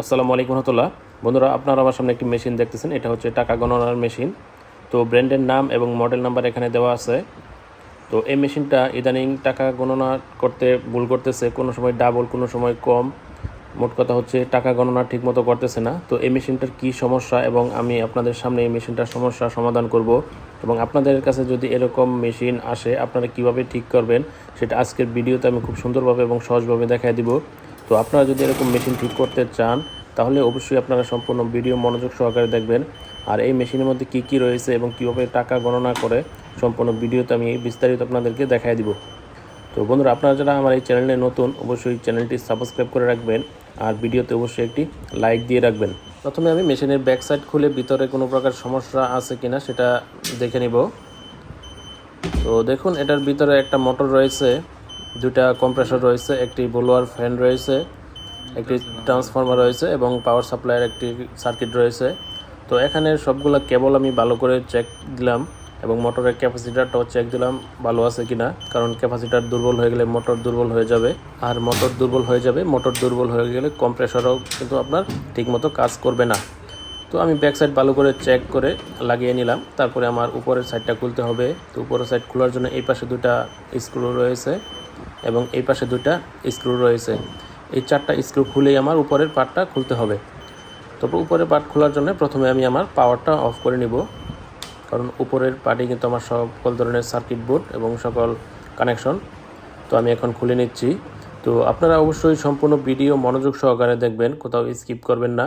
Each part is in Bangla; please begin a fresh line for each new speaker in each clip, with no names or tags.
আসসালামু আলাইকুম রহমতুল্লাহ। বন্ধুরা, আপনারা আমার সামনে একটি মেশিন দেখতেছেন। এটা হচ্ছে টাকা গণনার মেশিন। তো ব্র্যান্ডের নাম এবং মডেল নাম্বার এখানে দেওয়া আছে। তো এই মেশিনটা ইদানিং টাকা গণনা করতে ভুল করতেছে। কোনো সময় ডাবল, কোনো সময় কম। মোট কথা হচ্ছে টাকা গণনা ঠিকমতো করতেছে না। তো এই মেশিনটার কী সমস্যা এবং আমি আপনাদের সামনে এই মেশিনটার সমস্যা সমাধান করব এবং আপনাদের কাছে যদি এরকম মেশিন আসে, আপনারা কীভাবে ঠিক করবেন, সেটা আজকের ভিডিওতে আমি খুব সুন্দরভাবে এবং সহজভাবে দেখাই দিব। তো আপনারা যদি এরকম মেশিন ঠিক করতে চান, তাহলে অবশ্যই আপনারা সম্পূর্ণ ভিডিও মনোযোগ সহকারে দেখবেন। আর এই মেশিনের মধ্যে কি কি রয়েছে এবং কীভাবে টাকা গণনা করে, সম্পূর্ণ ভিডিওতে আমি বিস্তারিত আপনাদেরকে দেখাই দিব। তো বন্ধুরা, আপনারা যারা আমার এই চ্যানেলে নতুন, অবশ্যই চ্যানেলটি সাবস্ক্রাইব করে রাখবেন। আর ভিডিওতে অবশ্যই একটি লাইক দিয়ে রাখবেন। প্রথমে আমি মেশিনের ব্যাক সাইড খুলে ভিতরে কোনো প্রকার সমস্যা আছে কিনা সেটা দেখে নিব। তো দেখুন, এটার ভিতরে একটা মোটর রয়েছে। দুটা কম্প্রেসর রয়েছে, একটি বোলোয়ার ফ্যান রয়েছে, একটি ট্রান্সফর্মার রয়েছে এবং পাওয়ার সাপ্লাইয়ের একটি সার্কিট রয়েছে। তো এখানে সবগুলো কেবল আমি ভালো করে চেক দিলাম এবং মোটরের ক্যাপাসিটারটাও চেক দিলাম, ভালো আছে কিনা? কারণ ক্যাপাসিটার দুর্বল হয়ে গেলে মোটর দুর্বল হয়ে যাবে। আর মোটর দুর্বল হয়ে যাবে মোটর দুর্বল হয়ে গেলে কম্প্রেসরও কিন্তু আপনার ঠিকমতো কাজ করবে না। তো আমি ব্যাক সাইড ভালো করে চেক করে লাগিয়ে নিলাম, তারপরে আমার উপরের সাইডটা খুলতে হবে। তো উপরের সাইড খোলার জন্য এই পাশে দুটা স্ক্রু রয়েছে। এবং এই পাশে দুটা স্ক্রু রয়েছে। এই চারটা স্ক্রু খুলেই আমার উপরের পার্টটা খুলতে হবে। তারপর উপরের পার্ট খোলার জন্য প্রথমে আমি আমার পাওয়ারটা অফ করে নিব। কারণ উপরের পার্টে কিন্তু আমার সকল ধরনের সার্কিট বোর্ড এবং সকল কানেকশন। তো আমি এখন খুলে নিচ্ছি। তো আপনারা অবশ্যই সম্পূর্ণ ভিডিও মনোযোগ সহকারে দেখবেন, কোথাও স্কিপ করবেন না।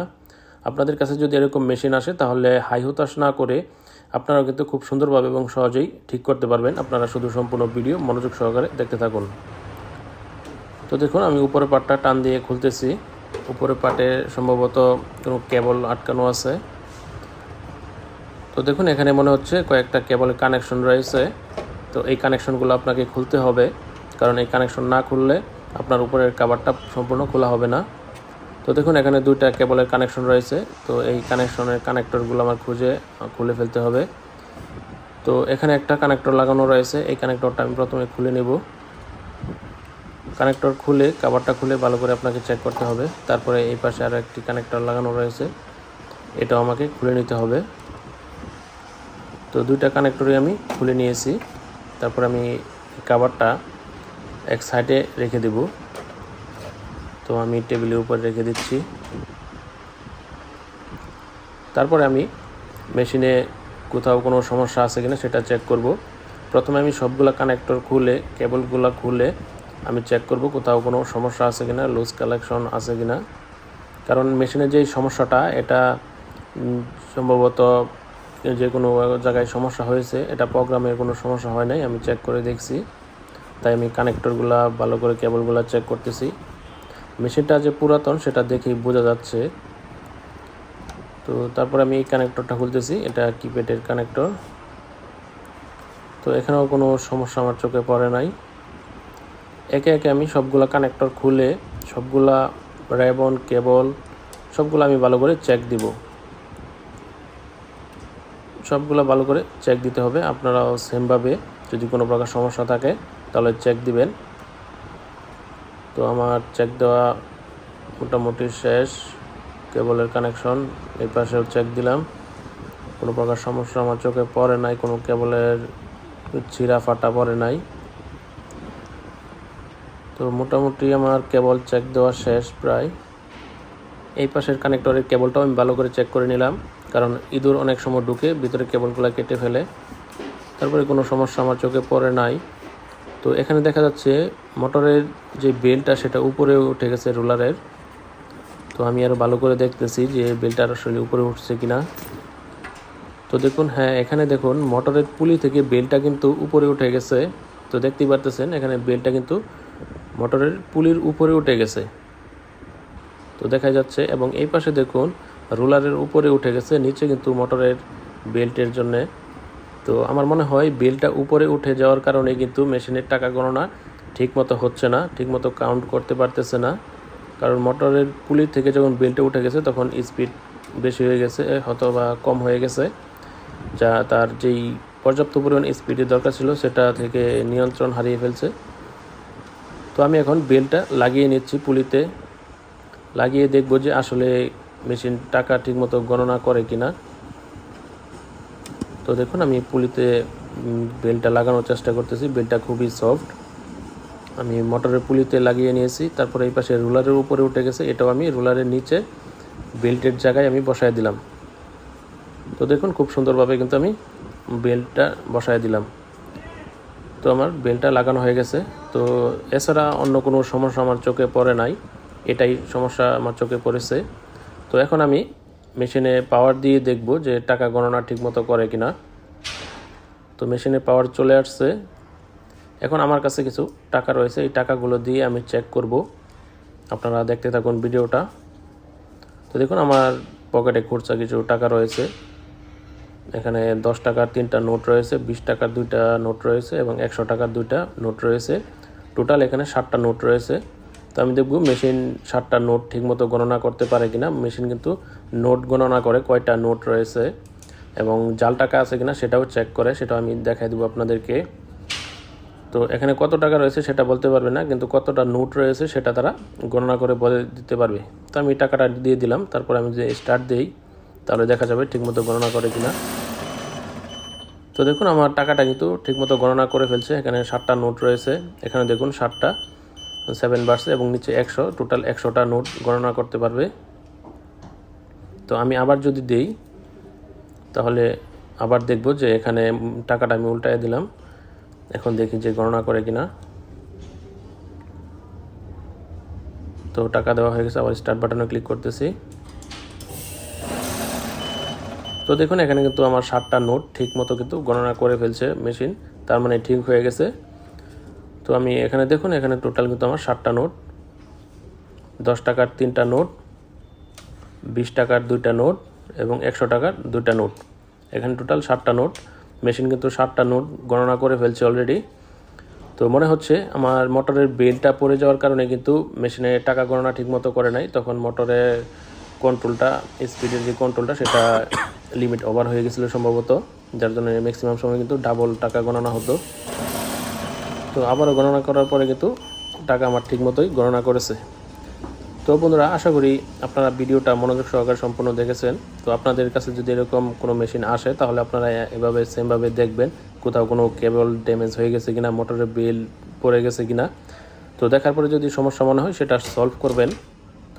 আপনাদের কাছে যদি এরকম মেশিন আসে, তাহলে হাই হতাশ না করে আপনারা কিন্তু খুব সুন্দরভাবে এবং সহজেই ঠিক করতে পারবেন। আপনারা শুধু সম্পূর্ণ ভিডিও মনোযোগ সহকারে দেখতে থাকুন। তো দেখুন, আমি উপরের পাটটা টান দিয়ে খুলতেছি। উপরের পাটে সম্ভবত কোনো কেবল আটকানো আছে। তো দেখুন, এখানে মনে হচ্ছে কয়েকটা কেবলের কানেকশন রয়েছে। তো এই কানেকশনগুলো আপনাকে খুলতে হবে। কারণ এই কানেকশন না খুললে আপনার উপরের কাভারটা সম্পূর্ণ খোলা হবে না। তো দেখুন, এখানে দুইটা কেবলের কানেকশন রয়েছে। তো এই কানেকশনের কানেক্টরগুলো আমার খুঁজে খুলে ফেলতে হবে। তো এখানে একটা কানেক্টর লাগানো রয়েছে। এই কানেক্টরটা আমি প্রথমে খুলে নেব। কানেক্টর খুলে কাভারটা খুলে ভালো করে আপনাকে চেক করতে হবে। তারপরে এই পাশে আরও একটি কানেক্টর লাগানো রয়েছে। এটাও আমাকে খুলে নিতে হবে। তো দুইটা কানেক্টরই আমি খুলে নিয়েছি। তারপর আমি কাভারটা এক সাইডে রেখে দেব। তো আমি টেবিলের উপর রেখে দিচ্ছি। তারপরে আমি মেশিনে কোথাও কোনো সমস্যা আছে কিনা সেটা চেক করব। প্রথমে আমি সবগুলা কানেক্টর খুলে কেবলগুলো খুলে আমি চেক করব কোথাও কোনো সমস্যা আছে কিনা লুজ কালেকশন আছে কিনা। কারণ মেশিনের যেই সমস্যাটা, এটা সম্ভবত যে কোনো জায়গায় সমস্যা হয়েছে, এটা প্রোগ্রামের কোনো সমস্যা হয় নাই, আমি চেক করে দেখছি। তাই আমি কানেক্টরগুলো ভালো করে কেবলগুলো চেক করতেছি। মেশিনটা যে পুরাতন, সেটা দেখেই বোঝা যাচ্ছে। তো তারপরে আমি এই কানেক্টরটা খুলতেছি, এটা কিপ্যাডের কানেক্টর তো এখানেও কোনো সমস্যা আমার চোখে পড়ে নাই। একে একে আমি সবগুলা কানেক্টর খুলে সবগুলা র্যাবন কেবল সবগুলো আমি ভালো করে চেক দিব। সবগুলো ভালো করে চেক দিতে হবে। আপনারাও সেমভাবে যদি কোনো প্রকার সমস্যা থাকে, তাহলে চেক দিবেন। তো আমার চেক দেওয়া মোটামুটি শেষ। কেবলের কানেকশন এই পাশেও চেক দিলাম। কোনো প্রকার সমস্যা আমার চোখে পড়ে নাই, কোনো কেবলের ছিঁড়া ফাটা পড়ে নাই। তো মোটামুটি আমার কেবল চেক দেওয়া শেষ প্রায়। এই পাশের কানেক্টরের কেবলটাও আমি ভালো করে চেক করে নিলাম, কারণ ইঁদুর অনেক সময় ঢুকে ভিতরে কেবলগুলো কেটে ফেলে। তারপরে কোনো সমস্যা আমার চোখে পড়ে নাই। তো এখানে দেখা যাচ্ছে মোটরের যে বেলটা, সেটা উপরে উঠে গেছে রোলারের। তো আমি আরও ভালো করে দেখতেছি যে বেলটা আসলে উপরে উঠছে কিনা। তো দেখুন হ্যাঁ এখানে দেখুন, মোটরের পুলি থেকে বেলটা কিন্তু উপরে উঠে গেছে। তো দেখতেই পারতেছেন, এখানে বেলটা কিন্তু মোটরের পুলির উপরে উঠে গেছে। তো দেখা যাচ্ছে, এবং এই পাশে দেখুন, রোলারের উপরে উঠে গেছে, নিচে কিন্তু মোটরের বেল্টের জন্যে। তো আমার মনে হয় বেলটা উপরে উঠে যাওয়ার কারণে কিন্তু মেশিনের টাকা গণনা ঠিকমতো হচ্ছে না, ঠিকমতো কাউন্ট করতে পারতেছে না। কারণ মোটরের পুলির থেকে যখন বেলটা উঠে গেছে, তখন স্পিড বেশি হয়ে গেছে হয়তো বা কম হয়ে গেছে। যা তার যেই পর্যাপ্ত পরিমাণ স্পিডের দরকার ছিল, সেটা থেকে নিয়ন্ত্রণ হারিয়ে ফেলছে। তো আমি এখন বেলটা লাগিয়ে নিচ্ছি পুলিতে। লাগিয়ে দেখব যে আসলে মেশিন টাকা ঠিকমতো গণনা করে কিনা। তো দেখুন, আমি পুলিতে বেলটা লাগানোর চেষ্টা করতেছি। বেলটা খুবই সফট। আমি মোটরের পুলিতে লাগিয়ে নিয়েছি। তারপরে এই পাশে রুলারের উপরে উঠে গেছে। এটাও আমি রুলারের নিচে বেল্টের জায়গায় আমি বসায় দিলাম। তো দেখুন, খুব সুন্দরভাবে কিন্তু আমি বেল্টটা বসায় দিলাম। তো আমার বেল্টটা লাগানো হয়ে গেছে। তো এছাড়া অন্য কোনো সমস্যা আমার চোখে পড়ে নাই। এটাই সমস্যা আমার চোখে পড়েছে। তো এখন আমি মেশিনে পাওয়ার দিয়ে দেখব যে টাকা গণনা ঠিকমতো করে কি না তো মেশিনে পাওয়ার চলে আসছে। এখন আমার কাছে কিছু টাকা রয়েছে। এই টাকাগুলো দিয়ে আমি চেক করব। আপনারা দেখতে থাকুন ভিডিওটা। তো দেখুন, আমার পকেটে খুচরা কিছু টাকা রয়েছে। এখানে দশ টাকার তিনটা নোট রয়েছে, বিশ টাকার দুইটা নোট রয়েছে এবং একশো টাকার দুইটা নোট রয়েছে। টোটাল এখানে ষাটটা নোট রয়েছে। তো আমি দেখব মেশিন ষাটটা নোট ঠিকমতো গণনা করতে পারে কিনা। মেশিন কিন্তু নোট গণনা করে কয়টা নোট রয়েছে এবং জাল টাকা আছে কিনা সেটাও চেক করে, সেটাও আমি দেখাই দেবো আপনাদেরকে। তো এখানে কত টাকা রয়েছে সেটা বলতে পারবে না, কিন্তু কতটা নোট রয়েছে সেটা তারা গণনা করে বলে দিতে পারবে। তো আমি টাকাটা দিয়ে দিলাম, তারপর আমি যে স্টার্ট দিই, তাহলে দেখা যাবে ঠিকমতো গণনা করে কিনা। তো দেখুন, আমার টাকাটা কিন্তু ঠিকমতো গণনা করে ফেলছে। এখানে ষাটটা নোট রয়েছে। এখানে দেখুন ষাটটা সেভেন বার্সে এবং নিচে একশো টোটাল একশোটা নোট গণনা করতে পারবে। তো আমি আবার যদি দেই, তাহলে আবার দেখব যে এখানে টাকাটা আমি উল্টায় দিলাম। এখন দেখি যে গণনা করে কিনা। তো টাকা দেওয়া হয়ে গেছে, আবার স্টার্ট বাটনে ক্লিক করতেছি। তো দেখুন, এখানে কিন্তু আমার সাতটা নোট ঠিক মতো কিন্তু গণনা করে ফেলছে মেশিন। তার মানে ঠিক হয়ে গেছে। তো আমি এখানে দেখুন, এখানে টোটাল কিন্তু আমার সাতটা নোট। দশ টাকার তিনটা নোট, বিশ টাকার দুইটা নোট এবং একশো টাকার দুইটা নোট। এখানে টোটাল সাতটা নোট। মেশিন কিন্তু সাতটা নোট গণনা করে ফেলছে অলরেডি তো মনে হচ্ছে আমার মোটরের বেলটা পড়ে যাওয়ার কারণে কিন্তু মেশিনে টাকা গণনা ঠিকমতো করে নাই। তখন মোটরের কন্ট্রোলটা স্পিডের যে কন্ট্রোলটা সেটা লিমিট ওভার হয়ে গেছিল সম্ভবত, যার জন্য ম্যাক্সিমাম সময় কিন্তু ডাবল টাকা গণনা হতো। তো আবারও গণনা করার পরে কিন্তু টাকা আমার ঠিক মতোই গণনা করেছে। তো বন্ধুরা, আশা করি আপনারা ভিডিওটা মনোযোগ সহকারে সম্পূর্ণ দেখেছেন। তো আপনাদের কাছে যদি এরকম কোনো মেশিন আসে, তাহলে আপনারা এভাবে সেমভাবে দেখবেন কোথাও কোনো কেবল ড্যামেজ হয়ে গেছে কিনা মোটরের বিল পড়ে গেছে কিনা। তো দেখার পরে যদি সমস্যা মনে হয়, সেটা সলভ করবেন।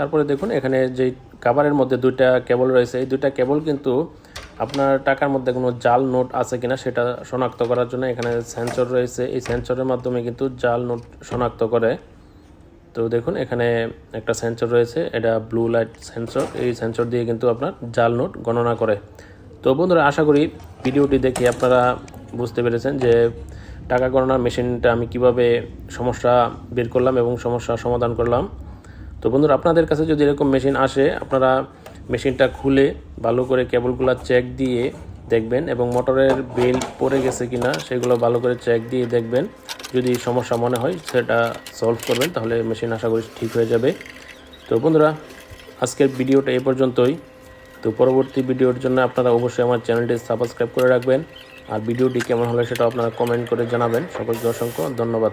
তারপরে দেখুন, এখানে যে কাভারের মধ্যে দুইটা কেবল রয়েছে, এই দুইটা কেবল কিন্তু আপনার টাকার মধ্যে কোনো জাল নোট আছে কিনা সেটা শনাক্ত করার জন্য এখানে সেন্সর রয়েছে। এই সেন্সরের মাধ্যমে কিন্তু জাল নোট শনাক্ত করে। তো দেখুন, এখানে একটা সেন্সর রয়েছে, এটা ব্লু লাইট সেন্সর এই সেন্সর দিয়ে কিন্তু আপনার জাল নোট গণনা করে। তো বন্ধুরা, আশা করি ভিডিওটি দেখে আপনারা বুঝতে পেরেছেন যে টাকা গণনার মেশিনটা আমি কীভাবে সমস্যা বের করলাম এবং সমস্যা সমাধান করলাম। তো বন্ধুরা, আপনাদের কাছে যদি এরকম মেশিন আসে, আপনারা মেশিনটা খুলে ভালো করে কেবলগুলো চেক দিয়ে দেখবেন এবং মোটরের বেল পড়ে গেছে কিনা, সেগুলো ভালো করে চেক দিয়ে দেখবেন। যদি সমস্যা মনে হয়, সেটা সলভ করবেন, তাহলে মেশিন আশা করি ঠিক হয়ে যাবে। তো বন্ধুরা, আজকের ভিডিওটা এ পর্যন্তই। তো পরবর্তী ভিডিওর জন্য আপনারা অবশ্যই আমার চ্যানেলটি সাবস্ক্রাইব করে রাখবেন। আর ভিডিওটি কেমন হলে সেটা আপনারা কমেন্ট করে জানাবেন। সকলকে অসংখ্য ধন্যবাদ।